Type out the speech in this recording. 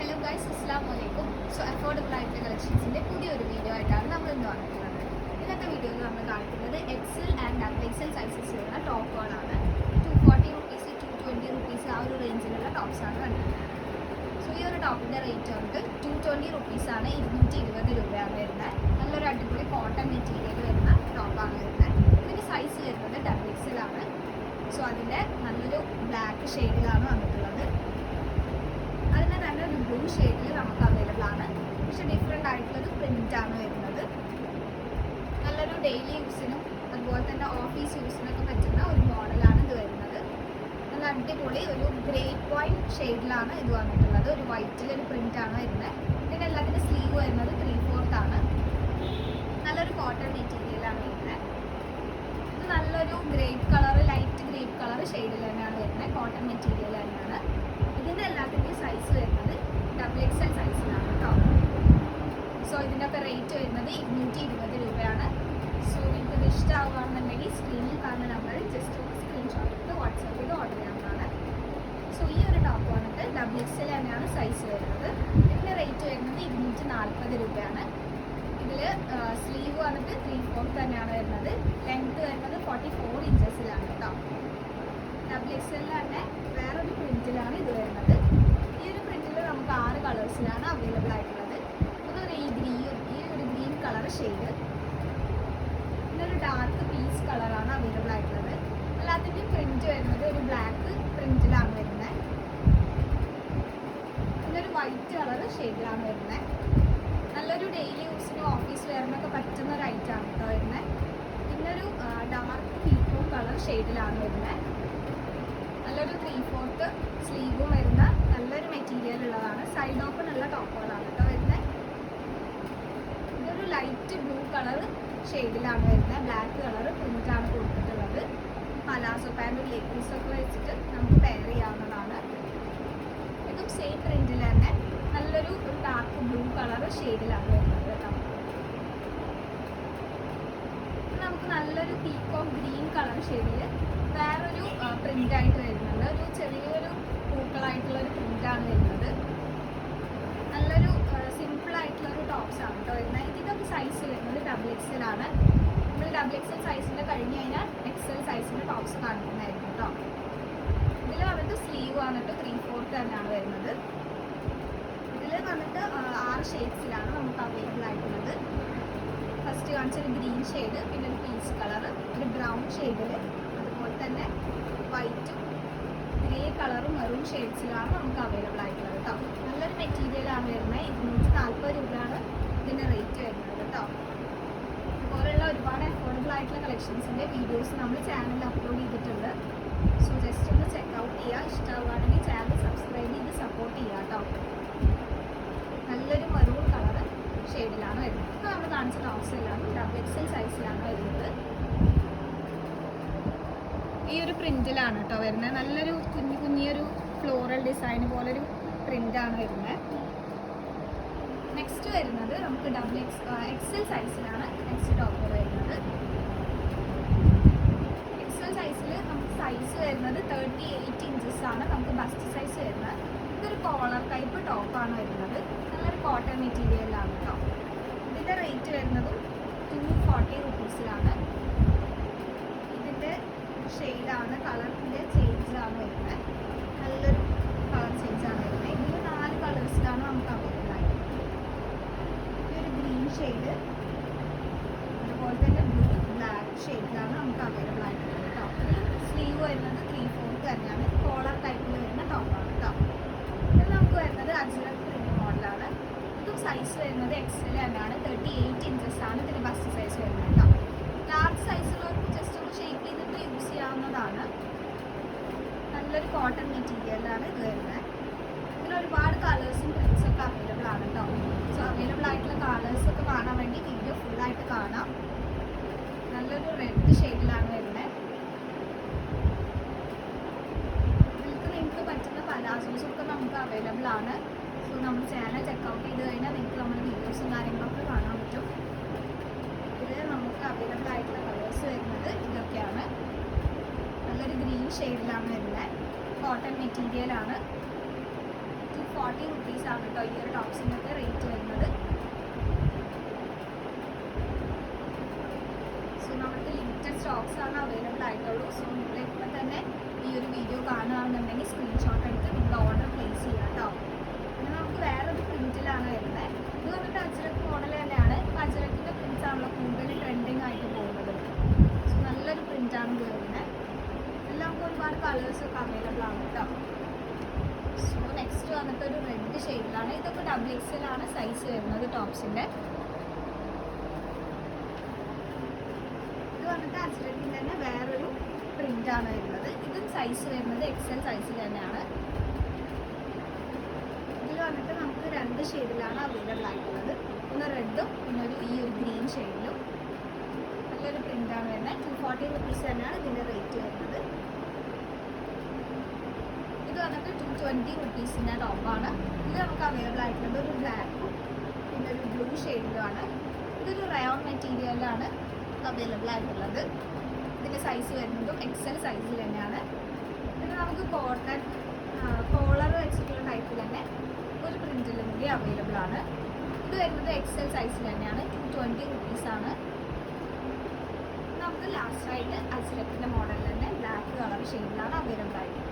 Hello guys അസ്സാം വലൈക്കും so affordable ആയിട്ടുള്ള കളക്ഷൻസിന്റെ പുതിയൊരു വീഡിയോ ആയിട്ടാണ് നമ്മൾ ഇന്ന് വന്നിട്ടുള്ളത്. ഇന്നത്തെ വീഡിയോ നമ്മൾ കാണിക്കുന്നത് എക്സൽ ആൻഡ് എക്സൽ സൈസസിലുള്ള ടോപ്പുകളാണ് two forty rupees two twenty rupees ആ ഒരു റേഞ്ചിലുള്ള ടോപ്സാണ് കണ്ടിട്ടുള്ളത്. സോ ഈ ഒരു ടോപ്പിന്റെ റേറ്റ് വന്നിട്ട് ടു ട്വന്റി റുപ്പീസാണ് ഇരുന്നൂറ്റി ഇരുപത് രൂപയാണ് വരുന്നത്. നല്ലൊരു അടിപൊളി കോട്ടൺ മെറ്റീരിയൽ വരുന്ന ടോപ്പാണ് വരുന്നത്. ഇതിന്റെ സൈസ് വരുന്നത് ഡബിൾ എക്സലാണ് സോ അതിന്റെ നല്ലൊരു ബ്ലാക്ക് ഷെയ്ഡിലാണ് വന്നിട്ടുള്ളത്. അതിന് തന്നെ ഒരു ബ്ലൂ ഷെയ്ഡിൽ നമുക്ക് അവൈലബിൾ ആണ്. പക്ഷെ ഡിഫറെന്റ് ആയിട്ടുള്ളൊരു പ്രിന്റ് ആണ് വരുന്നത്. നല്ലൊരു ഡെയിലി യൂസിനും അതുപോലെ തന്നെ ഓഫീസ് യൂസിനൊക്കെ പറ്റുന്ന ഒരു മോഡലാണ് ഇത് വരുന്നത്. നല്ല അടിപൊളി ഒരു ഗ്രേ പോയിന്റ് ഷെയ്ഡിലാണ് ഇത് വന്നിട്ടുള്ളത്. ഒരു വൈറ്റിലൊരു പ്രിന്റ് ആണ് വരുന്നത്. പിന്നെ എല്ലാത്തിന്റെ സ്ലീവ് വരുന്നത് ത്രീ ഫോർത്ത് ആണ്. നല്ലൊരു കോട്ടൺ മെറ്റീരിയലാണ് വരുന്നത്. ഇത് നല്ലൊരു grape colour light grape colour ഷെയ്ഡിൽ തന്നെയാണ് വരുന്നത് കോട്ടൺ മെറ്റീരിയൽ തന്നെയാണ് ഇതിന്റെ എല്ലാത്തിന്റെയും സൈസ് വരുന്നത് ഡബിൾ എക്സ് എൽ സൈസിലാണ് കേട്ടോ സോ ഇതിന്റെ ഒക്കെ റേറ്റ് വരുന്നത് ഇരുന്നൂറ്റി ഇരുപത് രൂപയാണ്. സോ നിങ്ങൾക്ക് ഇത് ഇഷ്ടമാവുകയാണെന്നുണ്ടെങ്കിൽ സ്ക്രീനിൽ കാണുന്ന നമ്പറിൽ ജസ്റ്റ് ഒന്ന് സ്ക്രീൻഷോട്ട് എടുത്ത് വാട്സാപ്പിൽ ഓർഡർ ചെയ്യാവുന്നതാണ്. സോ ഈ ഒരു ടോപ്പ് വന്നിട്ട് ഡബിൾ എക്സ് എൽ തന്നെയാണ് സൈസ് വരുന്നത്. ഇതിന്റെ റേറ്റ് വരുന്നത് ഇരുന്നൂറ്റി നാൽപ്പത് രൂപയാണ് ഇതിൽ സ്ലീവ് വന്നിട്ട് ത്രീ ഫോർത്ത് തന്നെയാണ് വരുന്നത്. ലെങ്ത് വരുന്നത് ഫോർട്ടി ഫോർ ഇഞ്ചസിലാണ് കേട്ടോ. ഡബിൾ എക്സ് എല്ലിൽ തന്നെ വേറൊരു പ്രിന്റിലാണ് ഇത് വരുന്നത്. ഈ ഒരു പ്രിന്റിൽ നമുക്ക് ആറ് കളേഴ്സിലാണ് അവൈലബിൾ ആയിട്ടുള്ളത്. അതൊരു ഈ കളർ ഷെയ്ഡ് ഇതൊരു ഡാർക്ക് പീസ് കളറാണ് അവൈലബിൾ ആയിട്ടുള്ളത്. എല്ലാത്തിന്റെയും പ്രിന്റ് വരുന്നത് ഒരു ബ്ലാക്ക് പ്രിന്റിലാണ് വരുന്നത് ഇതൊരു വൈറ്റ് കളർ ഷെയ്ഡിലാണ് വരുന്നത് നല്ലൊരു ഡെയിലി യൂസിന് ഓഫീസ് വെയറിനൊക്കെ പറ്റുന്ന ഒരു ഐറ്റം ആണ് കേട്ടോ വരുന്നത് പിന്നൊരു ഡാർക്ക് പീക്കോ കളർ ഷെയ്ഡിലാണ് വരുന്നത് നല്ലൊരു ത്രീ ഫോർത്ത് സ്ലീവും വരുന്ന നല്ലൊരു മെറ്റീരിയൽ ഉള്ളതാണ്. സൈഡ് ഓപ്പൺ ഉള്ള ടോപ്പുകളാണ് കേട്ടോ ലൈറ്റ് ബ്ലൂ കളർ ഷെയ്ഡിലാണ് വരുന്നത്. ബ്ലാക്ക് കളർ പ്രിന്റാണ് കൊടുത്തിട്ടുള്ളത്. പലാസോ പാന്റും ലെഗിൻസ് ഒക്കെ വെച്ചിട്ട് നമുക്ക് പെയർ ചെയ്യാവുന്നതാണ്. ഇതും സെയിം പ്രിന്റിൽ തന്നെ നല്ലൊരു ഡാർക്ക് ബ്ലൂ കളർ ഷെയ്ഡിലാണ് വരുന്നത് കേട്ടോ. നമുക്ക് നല്ലൊരു പീക്കോ ഗ്രീൻ കളർ ഷെയ്ഡിൽ വേറൊരു പ്രിന്റായിട്ട് വരുന്നുണ്ട് ഒരു ചെറിയൊരു പൂക്കളായിട്ടുള്ള ഒരു പ്രിന്റാണ് വരുന്നത്. നല്ലൊരു സിമ്പിൾ ആയിട്ടുള്ള ഒരു ടോപ്സ് ആണ് കേട്ടോ വരുന്നത്. ഇതിനൊക്കെ സൈസ് വരുന്നത് ഡബിൾ എക്സൽ ആണ്. നമ്മൾ ഡബിൾ എക്സൽ സൈസിന്റെ കഴിഞ്ഞ് കഴിഞ്ഞാൽ എക്സൽ സൈസിന്റെ ടോപ്സ് കാണിക്കുന്നതായിരിക്കും കേട്ടോ ഇതിൽ വന്നിട്ട് സ്ലീവ് വന്നിട്ട് ത്രീ ഫോർത്ത് തന്നെയാണ് വരുന്നത്. ഇതിൽ വന്നിട്ട് ആറ് ഷെയ്ഡ്സിലാണ് നമുക്ക് അവൈലബിൾ ആയിട്ടുള്ളത്. ഫസ്റ്റ് കാണിച്ചൊരു ഗ്രീൻ ഷെയ്ഡ് പിന്നെ ഒരു പീച്ച് കളർ ഒരു ബ്രൗൺ ഷെയ്ഡിൽ അതുപോലെ തന്നെ വൈറ്റും ഗ്രേ കളറും മെറൂൺ ഷെയ്ഡ്സിലാണ് നമുക്ക് അവൈലബിൾ ആയിട്ടുള്ളത് കേട്ടോ നല്ലൊരു മെറ്റീരിയലാണ് വരുന്നത് ഇരുന്നൂറ്റി നാൽപ്പത് രൂപയാണ് ഇതിന്റെ റേറ്റ് വരുന്നത് കേട്ടോ അതുപോലെയുള്ള ഒരുപാട് അഫോർഡബിൾ ആയിട്ടുള്ള കളക്ഷൻസിന്റെ വീഡിയോസ് നമ്മൾ ചാനലിൽ അപ്ലോഡ് ചെയ്തിട്ടുണ്ട്. സോ ജസ്റ്റ് ഒന്ന് ചെക്ക് ഔട്ട് ചെയ്യുക ഇഷ്ടമാവുകയാണെങ്കിൽ ചാനൽ സബ്സ്ക്രൈബ് ചെയ്ത് സപ്പോർട്ട് ചെയ്യുക കേട്ടോ നല്ലൊരു മെറൂൺ കളർ ഷെയ്ഡിലാണ് വരുന്നത്. ഇപ്പോൾ നമ്മൾ കാണിച്ച ടോപ്സിലാണ് ഡബിൾ എക്സൽ സൈസിലാണ് വരുന്നത്. ഈ ഒരു പ്രിന്റിലാണ് കേട്ടോ വരുന്നത്. നല്ലൊരു കുഞ്ഞു കുഞ്ഞിയൊരു ഫ്ലോറൽ ഡിസൈൻ പോലൊരു പ്രിന്റാണ് വരുന്നത്. നെക്സ്റ്റ് വരുന്നത് നമുക്ക് ഡബിൾ എക്സ് എക്സൽ സൈസിലാണ് നെക്സ്റ്റ് ടോപ്പ് വരുന്നത് എക്സൽ സൈസിൽ നമുക്ക് സൈസ് വരുന്നത് തേർട്ടി എയ്റ്റ് ഇഞ്ചസ് ആണ് നമുക്ക് ബസ്റ്റ് സൈസ് വരുന്നത് ഇതൊരു കോളർ ടൈപ്പ് ടോപ്പാണ് വരുന്നത്. നല്ലൊരു കോട്ടൺ മെറ്റീരിയലാണ് കേട്ടോ ഇതിന്റെ റേറ്റ് വരുന്നതും ടു ഫോർട്ടി റുപ്പീസിലാണ് ഇതിന്റെ ഷെയ്ഡാണ് കളറിന്റെ ചേഞ്ചാണ് വരുന്നത്. നല്ലൊരു കളർ ചേഞ്ചാണ് വരുന്നത്. ഇതിൽ നാല് കളേഴ്സിലാണ് നമുക്ക് അവൈലബിൾ ആയിട്ട് ഈ ഒരു ഗ്രീൻ ഷെയ്ഡ് അതുപോലെ തന്നെ ബ്ലൂ ബ്ലാക്ക് ഷെയ്ഡിലാണ് നമുക്ക് അവൈലബിൾ ആയിട്ടുള്ളത് കേട്ടോ ഇതിൽ സ്ലീവ് വരുന്നത് ത്രീ ഫോർത്ത് തന്നെയാണ്. കോളർ ടൈപ്പിൽ വരുന്ന ടോപ്പാണ് കേട്ടോ ഇത് നമുക്ക് വരുന്നത് അജ്രക് പ്രിന്റ് മോഡലാണ് ഇതും സൈസ് വരുന്നത് എക്സൽ തന്നെയാണ്. തേർട്ടി എയ്റ്റ് ഇഞ്ചസ് ആണ് ഇതിന് ബസ്റ്റ് സൈസ് വരുന്നത് കേട്ടോ ലാർജ് സൈസുള്ളവർക്ക് ജസ്റ്റ് ഒന്ന് ഷേപ്പ് ചെയ്തിട്ട് യൂസ് ചെയ്യാവുന്നതാണ്. നല്ലൊരു കോട്ടൺ മെറ്റീരിയലാണ് ഇത് വരുന്നത്. ഇതിൽ ഒരുപാട് കളേഴ്സും പ്രിൻസും ഒക്കെ അവൈലബിൾ ആണ് കേട്ടോ സോ അവൈലബിൾ ആയിട്ടുള്ള കളേഴ്സ് ഒക്കെ കാണാൻ വേണ്ടി വീഡിയോ ഫുള്ളായിട്ട് കാണാം. നല്ലൊരു റെഡ് ഷെയ്ഡിലാണ് വരുന്നത് ഇതിൽക്ക് നിങ്ങൾക്ക് പറ്റുന്ന പലാസോസും ഒക്കെ നമുക്ക് അവൈലബിൾ ആണ്. സോ നമ്മൾ ചാനൽ ചെക്കൗട്ട് ചെയ്ത് കഴിഞ്ഞാൽ നിങ്ങൾക്ക് നമ്മുടെ വീഡിയോസും കാര്യങ്ങളൊക്കെ കാണാൻ പറ്റും. ഇതിൽ നമുക്ക് അവൈലബിൾ ആയിട്ടുള്ള കളേഴ്സ് വരുന്നത് ഇതൊക്കെയാണ്. നല്ലൊരു ഗ്രീൻ ഷെയ്ഡിലാണ് വരുന്നത്. കോട്ടൺ മെറ്റീരിയൽ ആണ്. ടു ഫോർട്ടി റുപ്പീസ് ആണ് കേട്ടോ ഈ ഒരു ടോപ്സിനൊക്കെ റേറ്റ് വരുന്നത്. സോ നമുക്ക് ലിമിറ്റഡ് സ്റ്റോക്സ് ആണ് അവൈലബിൾ ആയിട്ടുള്ളൂ. സോ നിങ്ങൾ ഈ ഒരു വീഡിയോ കാണുകയാണെന്നുണ്ടെങ്കിൽ സ്ക്രീൻഷോട്ട് എടുത്ത് നിങ്ങൾ ഓർഡർ പ്ലേസ് ചെയ്യാം കേട്ടോ പിന്നെ നമുക്ക് വേറൊരു പ്രിന്റിലാണ് വരുന്നത് ഇത് വന്നിട്ട് അജ്രക് മോഡൽ തന്നെയാണ്. അജ്രക്കിന്റെ പ്രിന്റ്സ് ആണല്ലോ കൂടുതൽ ട്രെൻഡിങ് ആയിട്ട് പോകുന്നത്. നല്ലൊരു പ്രിന്റാണ് വരുന്നത് എല്ലാം നമുക്ക് ഒരുപാട് കളേഴ്സ് ഒക്കെ അവൈലബിൾ ആണ് കേട്ടോ സോ നെക്സ്റ്റ് വന്നിട്ട് ഒരു റെഡ് ഷെയ്ഡിലാണ് ഇതൊക്കെ ഡബിൾ എക്സലാണ് സൈസ് വരുന്നത് ടോപ്സിന്റെ ഇത് വന്നിട്ട് അജ്രക്കിന്റെ തന്നെ വേറൊരു പ്രിന്റ് ആണ് വരുന്നത്. ഇതും സൈസ് വരുന്നത് എക്സൽ സൈസിൽ തന്നെയാണ്. ഇതിൽ വന്നിട്ട് നമുക്ക് രണ്ട് ഷെയ്ഡിലാണ് അവൈലബിൾ ആയിട്ടുള്ളത്. ഒന്ന് റെഡും പിന്നെ ഒരു ഈ ഒരു ഗ്രീൻ ഷെയ്ഡിലും നല്ലൊരു പ്രിന്റ് ആണ് വരുന്നത്. ടു ഫോർട്ടി റുപ്പീസ് തന്നെയാണ് ഇതിന്റെ റേറ്റ് വരുന്നത്. ഇത് വന്നിട്ട് ടു ട്വന്റി റുപ്പീസിന്റെ ടോപ്പാണ് ഇത് നമുക്ക് അവൈലബിൾ ആയിട്ടുള്ളത് ഒരു ബ്ലാക്കും പിന്നെ ഒരു ബ്ലൂ ഷെയ്ഡിലുമാണ് ഇതൊരു റയോൺ മെറ്റീരിയലാണ് അവൈലബിൾ ആയിട്ടുള്ളത്. ഇതിന്റെ സൈസ് വരുന്നതും എക്സൽ സൈസിൽ തന്നെയാണ്. പിന്നെ നമുക്ക് കോട്ടൺ കോളർ വെച്ചിട്ടുള്ള ടൈപ്പിൽ തന്നെ ഒരു പ്രിന്റിലും കൂടി അവൈലബിൾ ആണ്. ഇത് വരുന്നത് എക്സൽ സൈസിൽ തന്നെയാണ്. ടു ട്വന്റി റുപ്പീസാണ് നമുക്ക് ലാസ്റ്റായിട്ട് അജ്രക്കിന്റെ മോഡൽ തന്നെ ബ്ലാക്ക് കളർ ഷെയ്ഡിലാണ് അവൈലബിൾ ആയിട്ടുള്ളത്